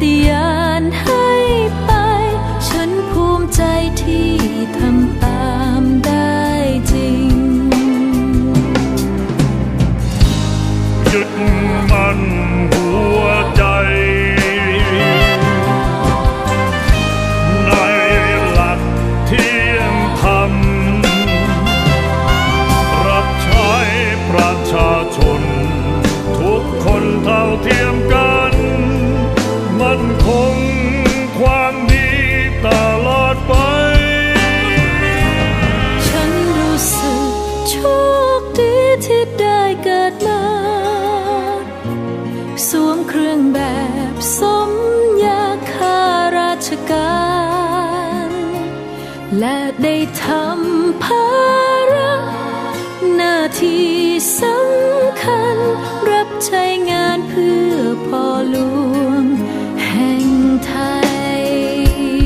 ฏิญาณให้ไป ฉันภูมิใจที่ทำตามได้จริง ยึดมันหัวใจ ในหลักเที่ยงธรรม รับใช้ประชาชน ทุกคนเท่าเทียม การและได้ทำภาระหน้าที่สำคัญ รับใช้งานเพื่อพ่อหลวงแห่งไทย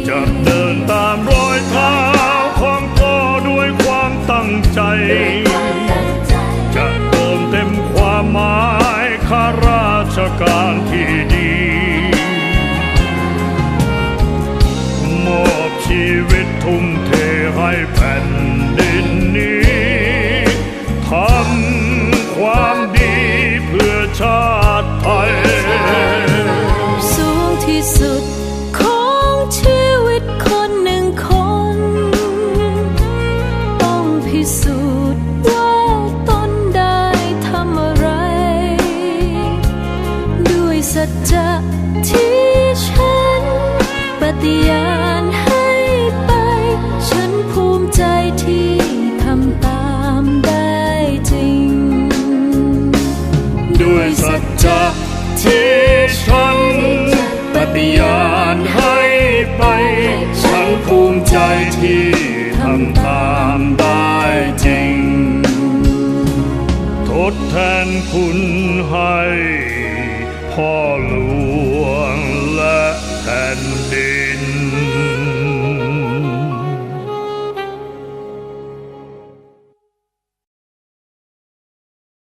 จะเดินตามรอยเท้าของพ่อด้วยความตั้งใจ จะเติมเต็มความหมายข้าราชการ สูจน์ว่าตนได้ทำอะไร ด้วยสัจจะที่ฉันปฏิญาณให้ไป ฉันภูมิใจที่ทำตามได้จริง ด้วยสัจจะที่ฉันปฏิญาณให้ไป ฉันภูมิใจที่ทำตามได้ จริง ทดแทนคุณให้พ่อหลวง